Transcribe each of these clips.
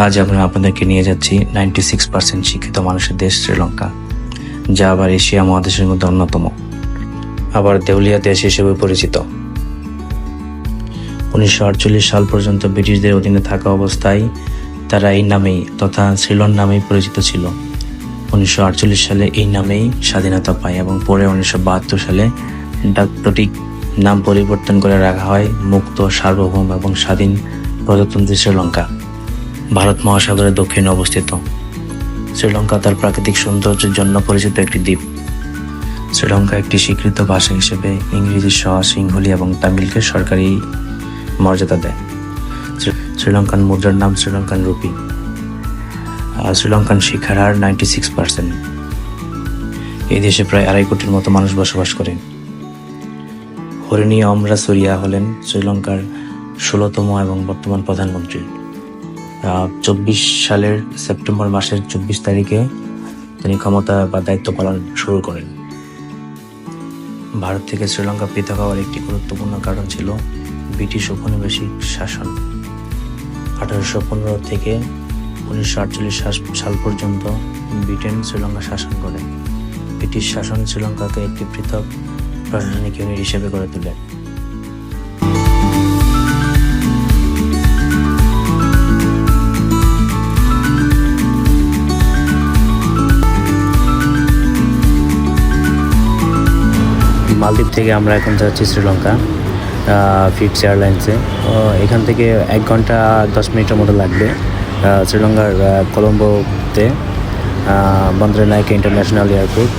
আজ আমরা আপনাদেরকে নিয়ে যাচ্ছি নাইনটি সিক্স পার্সেন্ট শিক্ষিত মানুষের দেশ শ্রীলঙ্কা, যা আবার এশিয়া মহাদেশের মধ্যে অন্যতম। আবার দেউলিয়া দেশ হিসেবে পরিচিত। উনিশশো আটচল্লিশ সাল পর্যন্ত ব্রিটিশদের অধীনে থাকা অবস্থায় তারা এই নামেই তথা শ্রীলন নামেই পরিচিত ছিল। উনিশশো আটচল্লিশ সালে এই নামেই স্বাধীনতা পায় এবং পরে উনিশশো বাহাত্তর সালে ডাকটিক নাম পরিবর্তন করে রাখা হয় মুক্ত, সার্বভৌম এবং স্বাধীন প্রজাতন্ত্রী শ্রীলঙ্কা। ভারত মহাসাগরের দক্ষিণে অবস্থিত। শ্রীলঙ্কা তার প্রাকৃতিক সৌন্দর্যের জন্য পরিচিত একটি দ্বীপ। শ্রীলঙ্কা একটি স্বীকৃত ভাষা হিসেবে ইংরেজি সহ সিংহলি এবং তামিলকে সরকারি মর্যাদা দেয়। শ্রী- শ্রীলঙ্কান মুদ্রার নাম শ্রীলঙ্কান রুপি। শ্রীলঙ্কান শিক্ষার হার নাইনটি সিক্স পার্সেন্ট এই দেশে প্রায় আড়াই কোটির মতো মানুষ বসবাস করে। হরিণী অমরা অমরাসুরিয়া হলেন শ্রীলঙ্কার ষোলোতম এবং বর্তমান প্রধানমন্ত্রী। চব্বিশ সালের সেপ্টেম্বর মাসের চব্বিশ তারিখে তিনি ক্ষমতা বা দায়িত্ব পালন শুরু করেন। ভারত থেকে শ্রীলঙ্কা পৃথক হওয়ার একটি গুরুত্বপূর্ণ কারণ ছিল ব্রিটিশ উপনিবেশিক শাসন। আঠারোশো পনেরো থেকে উনিশশো আটচল্লিশ সাল পর্যন্ত ব্রিটেন শ্রীলঙ্কা শাসন করে। ব্রিটিশ শাসন শ্রীলঙ্কাকে একটি পৃথক প্রশাসনিক ইউনিট হিসেবে গড়ে তোলে। মালদ্বীপ থেকে আমরা এখন যাচ্ছি শ্রীলঙ্কা ফিটস এয়ারলাইন্সে এখান থেকে এক ঘণ্টা দশ মিনিটের মতো লাগবে শ্রীলঙ্কার কলম্বোতে বন্দরে international airport.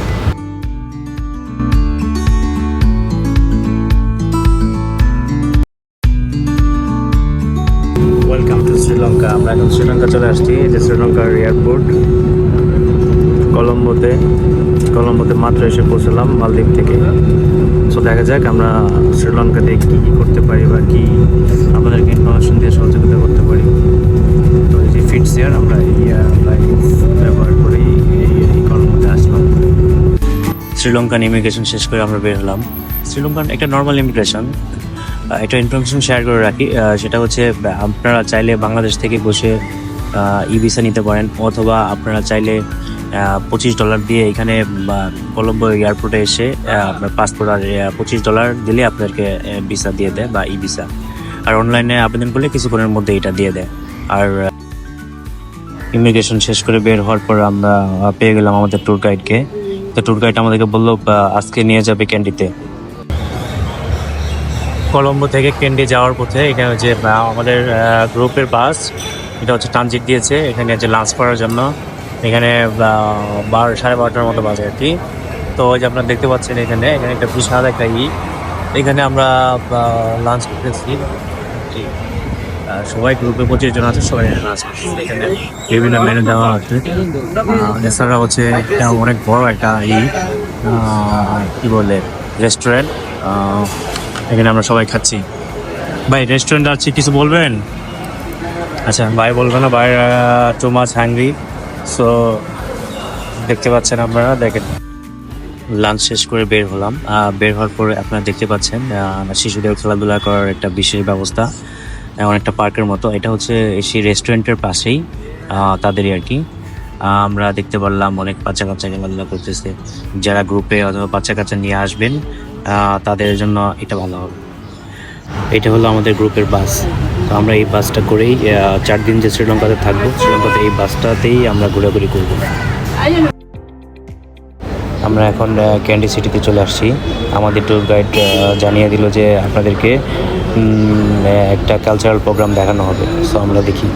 Welcome to Sri Lanka আমরা এখন শ্রীলঙ্কা চলে আসছি যে শ্রীলঙ্কার এয়ারপোর্ট, কলম্বোতে। কলম্বোতে মাত্র এসে পৌঁছলাম মালদ্বীপ থেকে। সো দেখা যাক আমরা শ্রীলঙ্কাতে কী কী করতে পারি বা কী আপনাদেরকে ইনফরমেশন দিয়ে সহযোগিতা করতে পারি। তো এই যে ফিটস এয়ার আমরা লাইফ ব্যবহার করেই এই কলম্বোতে আসলাম। শ্রীলঙ্কান ইমিগ্রেশন শেষ করে আমরা বের হলাম। শ্রীলঙ্কান একটা নর্মাল ইমিগ্রেশন একটা ইনফরমেশন শেয়ার করে রাখি। সেটা হচ্ছে, আপনারা চাইলে বাংলাদেশ থেকে বসে ই ভিসা নিতে পারেন, অথবা আপনারা চাইলে পঁচিশ ডলার দিয়ে এখানে কলম্বো এয়ারপোর্টে এসে আপনার পাসপোর্ট আর পঁচিশ ডলার দিলে আপনাদেরকে ভিসা দিয়ে দেয় বা ই ভিসা আর অনলাইনে আবেদন করলে কিছুক্ষণের মধ্যে এটা দিয়ে দেয়। আর ইমিগ্রেশন শেষ করে বের হওয়ার পর আমরা পেয়ে গেলাম আমাদের ট্যুর গাইডকে তো ট্যুর গাইড আমাদেরকে বলল আজকে নিয়ে যাবে ক্যান্ডিতে। কলম্বো থেকে ক্যান্ডি যাওয়ার পথে এখানে আহ, আমাদের গ্রুপের বাস এটা হচ্ছে ট্রানজিট দিয়েছে। এখানে হচ্ছে লাঞ্চ করার জন্য এখানে বারো, সাড়ে বারোটার মতো বাজে আর কি। তো ওই যে আপনারা দেখতে পাচ্ছেন এখানে এখানে একটা বিশাল একটা ই এখানে আমরা লাঞ্চ করতেছি। সবাই গ্রুপে পঁচিশ জন আছে, সবাই এখানে বিভিন্ন মেনু দেওয়া আছে। এছাড়া হচ্ছে এটা অনেক বড় একটা ই কি বলে? রেস্টুরেন্ট এখানে আমরা সবাই খাচ্ছি। ভাই রেস্টুরেন্ট আছে কিছু বলবেন? আচ্ছা ভাই বলবেন না, ভাই টু মাছ হ্যাংরি সো দেখতে পাচ্ছেন আপনারা, দেখেন। লাঞ্চ শেষ করে বের হলাম। বের হওয়ার পরে আপনারা দেখতে পাচ্ছেন শিশুদের খেলাধুলা করার একটা বিশেষ ব্যবস্থা অনেকটা পার্কের মতো। এটা হচ্ছে সেই রেস্টুরেন্টের পাশেই তাদেরই আর কি। আমরা দেখতে পারলাম অনেক বাচ্চা কাচ্চা খেলাধুলা করতেছে। যারা গ্রুপে অথবা বাচ্চা কাচ্চা নিয়ে আসবেন তাদের জন্য এটা ভালো হবে। এটা হলো আমাদের গ্রুপের বাস। তো আমরা এই বাসটা করেই চার দিন যে শ্রীলঙ্কাতে থাকব, শ্রীলঙ্কাতে এই বাসটাতেই আমরা ঘোরাঘুরি করব। আমরা এখন ক্যান্ডি সিটিতে চলে আসছি। আমাদের ট্যুর গাইড জানিয়ে দিল যে আপনাদেরকে একটা কালচারাল প্রোগ্রাম দেখানো হবে। সো আমরা দেখি।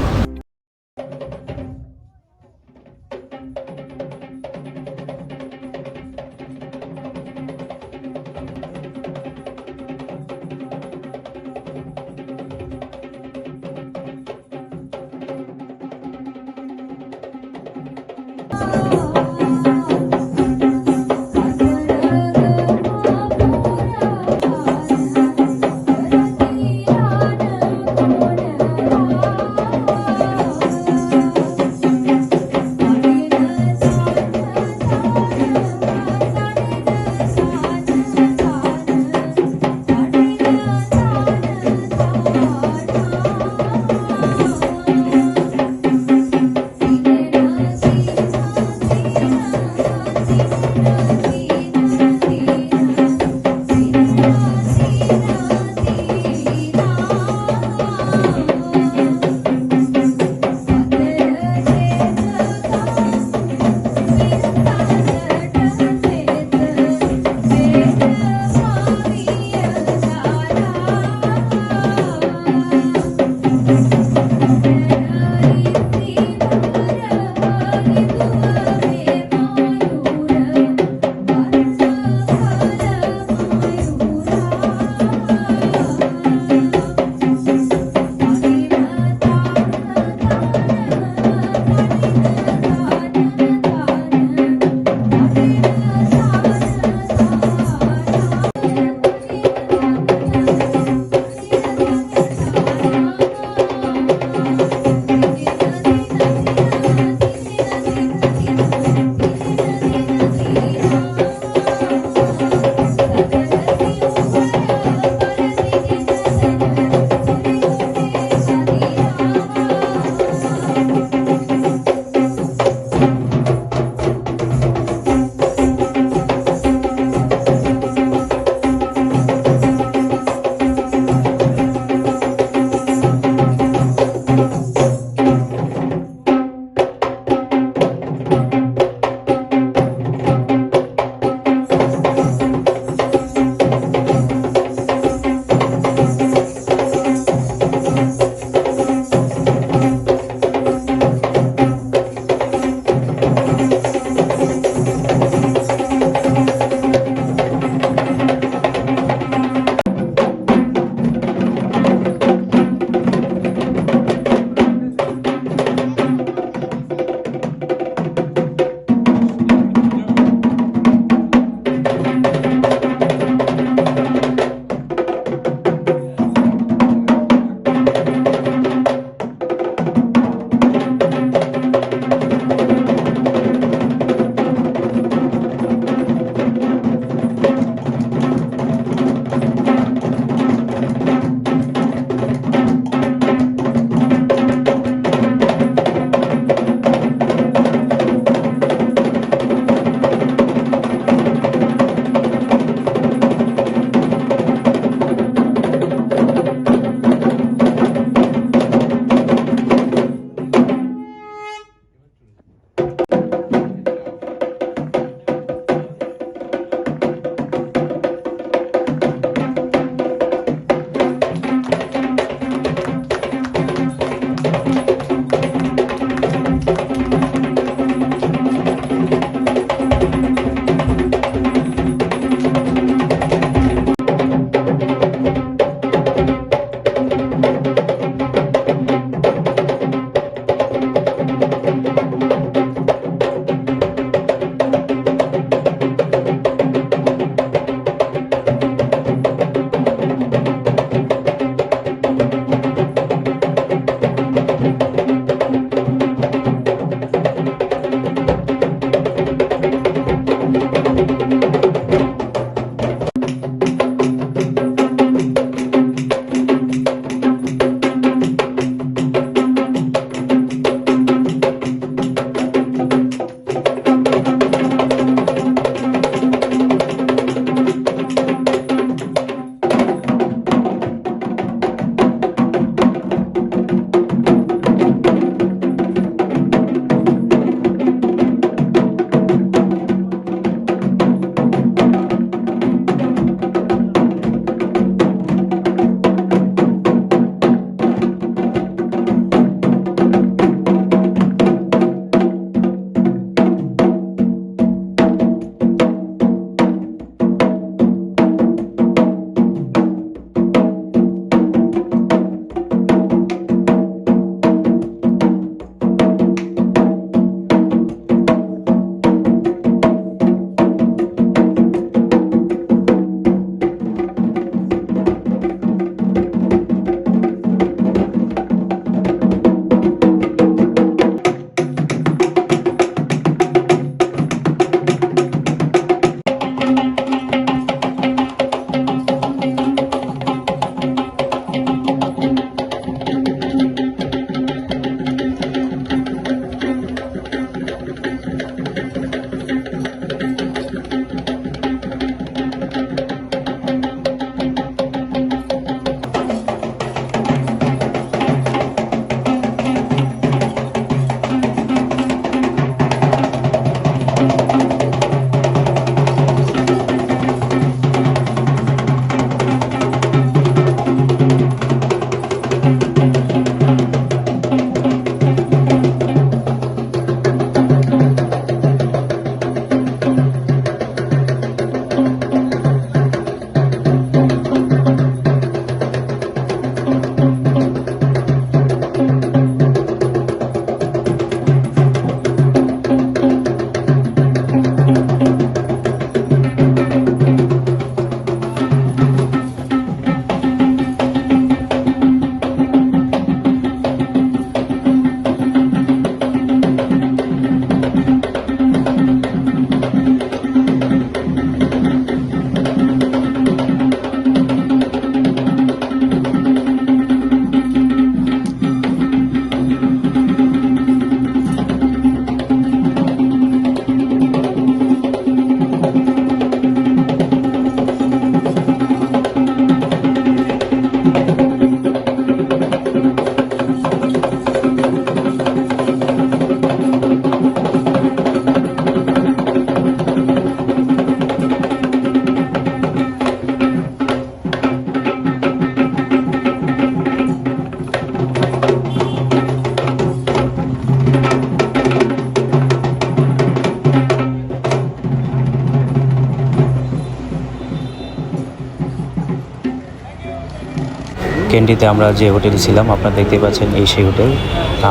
ক্যান্ডিতে আমরা যে হোটেলে ছিলাম, আপনারা দেখতে পাচ্ছেন এই সেই হোটেল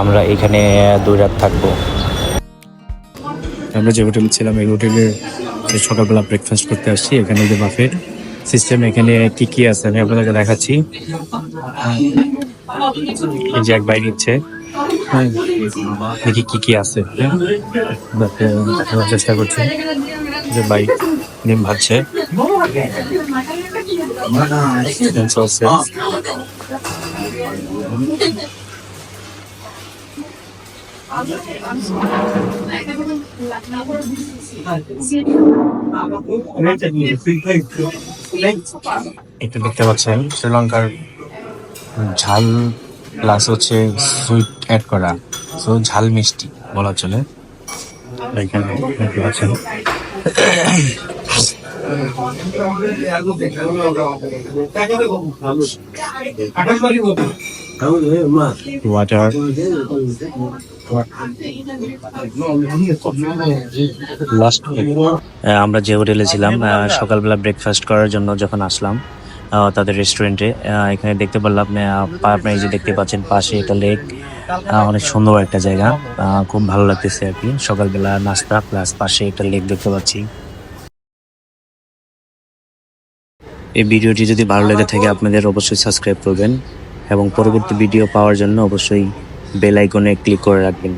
আমরা এখানে দুই রাত থাকব। আমরা যে হোটেলে ছিলাম, এই হোটেলে সকালবেলা ব্রেকফাস্ট করতে আসছি, এখানে যে বাফের সিস্টেম এখানে কি কি আছে, আমি আপনাদেরকে দেখাচ্ছি। এই যে এক বাই নিচ্ছে। দেখি কি কি আছে? চেষ্টা করছি যে বাই ডিম ভাজছে। এটা দেখতে পাচ্ছেন, শ্রীলঙ্কার ঝাল প্লাস হচ্ছে সুইট অ্যাড করা। সো ঝাল মিষ্টি বলা চলে। এখানে ওয়াটার আমরা যে হোটেলে ছিলাম সকালবেলা ব্রেকফাস্ট করার জন্য যখন আসলাম তাদের রেস্টুরেন্টে এখানে দেখতে পারলাম আপনি এই যে দেখতে পাচ্ছেন পাশে একটা লেক অনেক সুন্দর একটা জায়গা। খুব ভালো লাগতেছে আর কি। সকালবেলা নাস্তা প্লাস পাশে একটা লেক দেখতে পাচ্ছি। এই ভিডিওটি যদি ভালো লেগে থাকে, আপনাদের অবশ্যই সাবস্ক্রাইব করবেন এবং পরবর্তী ভিডিও পাওয়ার জন্য অবশ্যই বেল আইকনে ক্লিক করে রাখবেন।